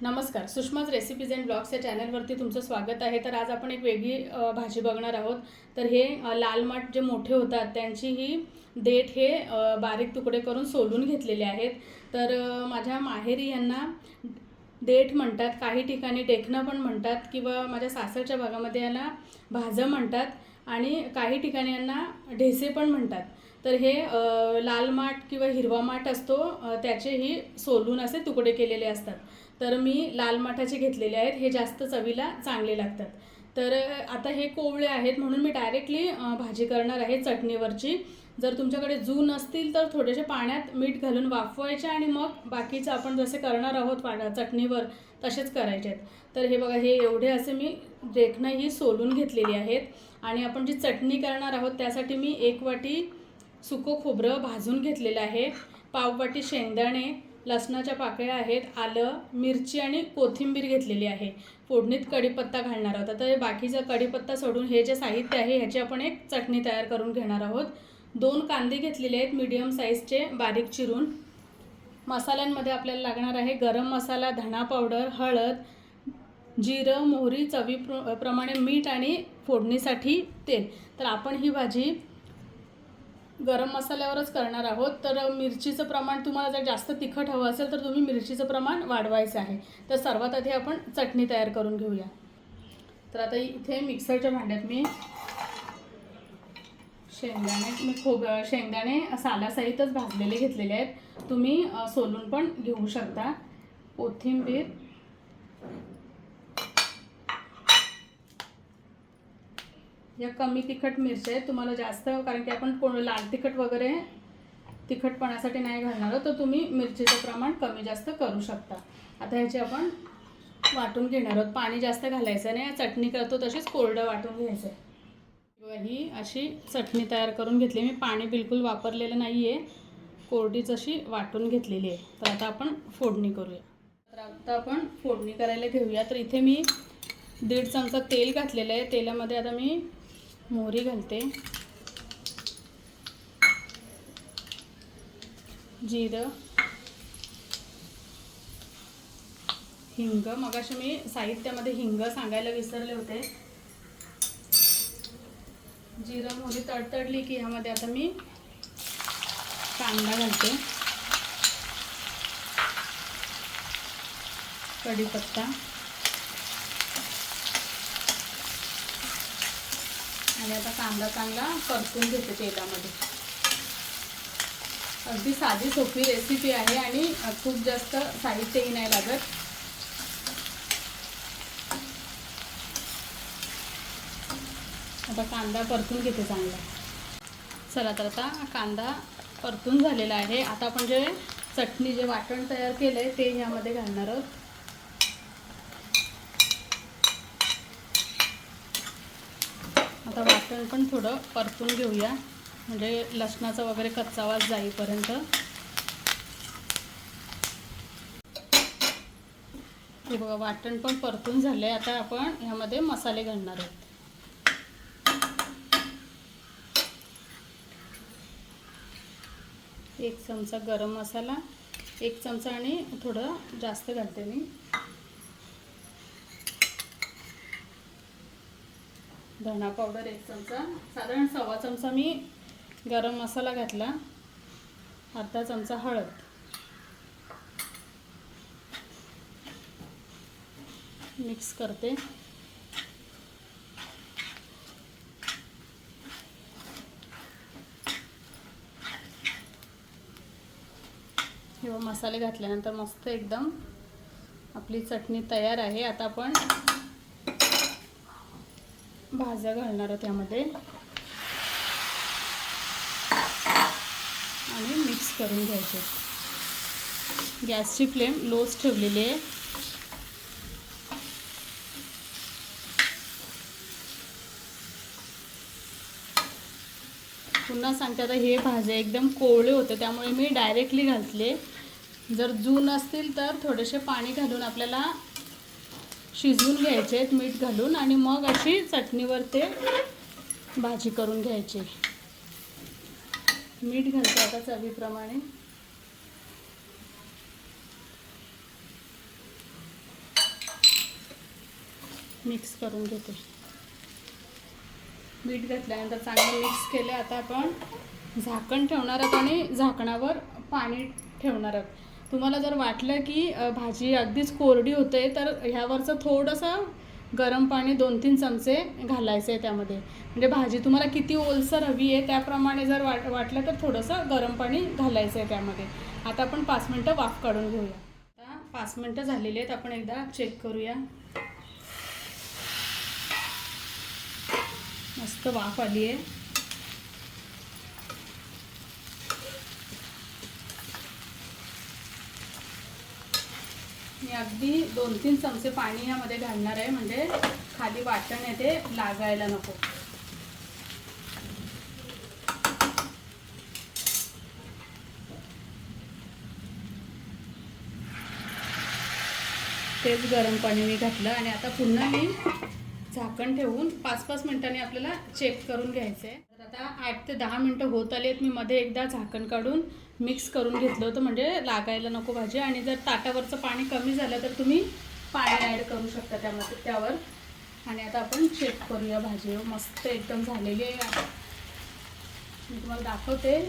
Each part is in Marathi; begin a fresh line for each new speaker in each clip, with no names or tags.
नमस्कार. सुषमाज रेसिपीज अँड ब्लॉग्स या चॅनलवरती तुमचं स्वागत आहे. तर आज आपण एक वेगळी भाजी बघणार आहोत. तर हे लाल माठ जे मोठे होतात त्यांची ही देठ हे बारीक तुकडे करून सोलून घेतलेले आहेत. तर माझ्या माहेरी यांना देठ म्हणतात काही ठिकाणी टेकणं पण म्हणतात किंवा माझ्या सासरच्या भागामध्ये यांना भाजं म्हणतात आणि काही ठिकाणी यांना ढेसे पण म्हणतात. तर हे लाल माठ किंवा हिरवा माठ असतो त्याचेही सोलून असे तुकडे केलेले असतात. तर मी लाल माठाचे घेतलेले आहेत हे जास्त चवीला चांगले लागतात. तर आता हे कोवळे आहेत म्हणून मी डायरेक्टली भाजी करणार आहे चटणीवरची. जर तुमच्याकडे जू नसतील तर थोडेसे पाण्यात मीठ घालून वाफवायचे आणि मग बाकीचं आपण जसे करणार आहोत पाण्या चटणीवर तसेच करायचे आहेत. तर हे बघा हे एवढे असे मी देखणं ही सोलून घेतलेली आहेत. आणि आपण जी चटणी करणार आहोत त्यासाठी मी एक वाटी सुकं खोबरं भाजून घेतलेलं आहे. पाववाटी शेंगदाणे लसणाच्या पाकळ्या आहेत. आलं मिरची आणि कोथिंबीर घेतलेली आहे. फोडणीत कढीपत्ता घालणार आहोत. आता हे बाकीचं कढीपत्ता सोडून हे जे साहित्य आहे ह्याची आपण एक चटणी तयार करून घेणार आहोत. दोन कांदे घेतलेले आहेत मीडियम साईजचे बारीक चिरून. मसाल्यांमध्ये आपल्याला लागणार आहे गरम मसाला धणा पावडर हळद जिरं मोहरी चवी प्र प्रमाणे मीठ आणि फोडणीसाठी तेल. तर आपण ही भाजी गरम मसाल्यावरच करणार आहोत. तर मिरचीचं प्रमाण तुम्हाला जर जास्त तिखट हवं असेल तर तुम्ही मिरचीचं प्रमाण वाढवायचं आहे. तर सर्वात आधी आपण चटणी तयार करून घेऊया. तर आता इथे मिक्सरच्या भांड्यात मी शेंगदाणे मी खोब शेंगदाणे सालासहितच भाजलेले घेतलेले आहेत. तुम्ही सोलून पण घेऊ शकता. कोथिंबीर या कमी तिखट मिरच्या आहेत तुम्हाला जास्त कारण की आपण कोण लाल तिखट वगैरे तिखटपणासाठी नाही घालणार आहोत, तर तुम्ही मिरचीचं प्रमाण कमी जास्त करू शकता. आता ह्याची आपण वाटून घेणार आहोत. पाणी जास्त घालायचं नाही चटणी करतो तशीच कोरडं वाटून घ्यायचं. आहे ही अशी चटणी तयार करून घेतली मी. पाणी बिलकुल वापरलेलं नाही आहे कोरडीच अशी वाटून घेतलेली आहे. तर आता आपण फोडणी करूया. तर आता आपण फोडणी करायला घेऊया. तर इथे मी दीड चमचा तेल घातलेलं आहे. तेलामध्ये आता मी मोहरी घालते. जिरं. हिंग. मगाशी मी साहित्यामध्ये हिंग सांगायला विसरले होते. जिरं मोहरी तडतडली की ह्यामध्ये आता मी कांदा घालते. कढीपत्ता. आणि आता कांदा चांगला परतून घेते तेलामध्ये. अगदी साधी सोपी रेसिपी आहे आणि खूप जास्त साहित्यही नाही लागत. आता कांदा परतून घेते चांगला. चला तर आता कांदा परतून झालेला आहे. आता आपण जे चटणी जे वाटण तयार केलं आहे ते ह्यामध्ये घालणार आहोत. आता वाटण पण थोडं परतून घेऊया. म्हणजे लसणाचा वगैरे कच्चा वास जाईपर्यंत. हे बघा वाटण पण परतून झालं आहे आता आपण ह्यामध्ये मसाले घालणार आहोत. एक चमचा गरम मसाला एक चमचा आणि थोडं जास्त घालते मी. धणा पावडर एक चमचा. साधारण सव्वा चमचा मी गरम मसाला घातला. अर्धा चमचा हळद. मिक्स करते. किंवा मसाले घातल्यानंतर मस्त एकदम आपली चटणी तयार आहे. आता आपण भाज्या घालणार आहोत त्यामध्ये. आणि मिक्स करून घ्यायचे. गॅसची फ्लेम लोच ठेवलेली आहे. पुन्हा सांगते आता हे भाज्या एकदम कोवळे होते त्यामुळे मी डायरेक्टली घातले. जर जून असतील तर थोडेसे पाणी घालून आपल्याला शिजवून घ्यायचे आहेत मीठ घालून आणि मग अशी चटणीवर ते भाजी करून घ्यायची. मीठ घालतो आता चवीप्रमाणे. मिक्स करून घेते. मीठ घातल्यानंतर चांगलं मिक्स केले आता आपण झाकण ठेवणार आहोत आणि झाकणावर पाणी ठेवणार आहोत. तुम्हाला जर वाटलं की भाजी अगदीच कोरडी होते तर ह्यावरचं थोडंसं गरम पाणी दोन तीन चमचे घालायचे आहे त्यामध्ये. म्हणजे भाजी तुम्हाला किती ओलसर हवी आहे त्याप्रमाणे जर वाट वाटलं तर थोडंसं गरम पाणी घालायचं आहे त्यामध्ये. आता आपण पाच मिनटं वाफ काढून घेऊया. आता पाच मिनटं झालेली आहेत आपण एकदा चेक करूया. मस्त वाफ आली आहे. मी अगदी दोन तीन चमचे पाणी यामध्ये घालणार आहे. म्हणजे खाली वाटण आहे ते लागायला नको. तेच गरम पाणी मी घातलं आणि आता पुन्हा मी झाकण ठेवून पाच पाच मिनिटांनी आपल्याला चेक करून घ्यायचं आहे आता आठ ते दहा मिनटं होत आली आहेत मी मध्ये एकदा झाकण काढून. मिक्स करून घेतलं होतं म्हणजे लागायला नको भाजी. आणि जर ताटावरचं पाणी कमी झालं तर तुम्ही पाणी ॲड करू शकता त्यामध्ये त्यावर. आणि आता आपण चेक करूया भाजी. मस्त एकदम झालेली आहे. मी तुम्हाला दाखवते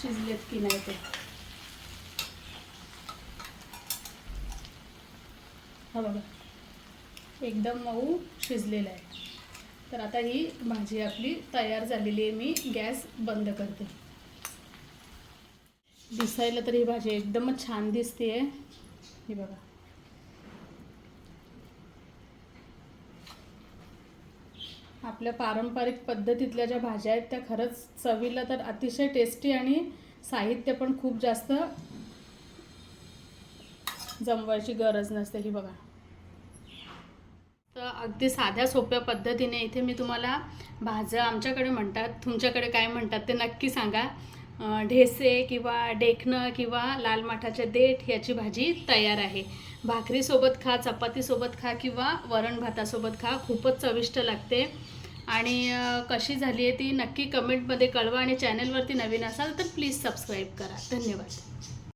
शिजलेत की नाही ते. हा बघा. एकदम मऊ शिजलेलं आहे. तर आता ही भाजी आपली तयार झालेली आहे. मी गॅस बंद करते. दिसायला तर ही भाजी एकदमच छान दिसते आहे ही बघा. आपल्या पारंपरिक पद्धतीतल्या ज्या भाज्या आहेत त्या खरंच चवीला तर अतिशय टेस्टी आणि साहित्य पण खूप जास्त जमवायची गरज नसते. ही बघा. तर अगदी साध्या सोप्या पद्धतीने इथे मी तुम्हाला भाज्या आमच्याकडे म्हणतात तुमच्याकडे काय म्हणतात ते नक्की सांगा. ढेसे किंवा डेखणं किंवा लाल माठाचे देठ याची भाजी तयार आहे. भाकरीसोबत खा चपातीसोबत खा किंवा वरण भातासोबत खा खूपच चविष्ट लागते. आणि कशी झाली आहे ती नक्की कमेंटमध्ये कळवा आणि चॅनलवरती नवीन असाल तर प्लीज सबस्क्राईब करा. धन्यवाद.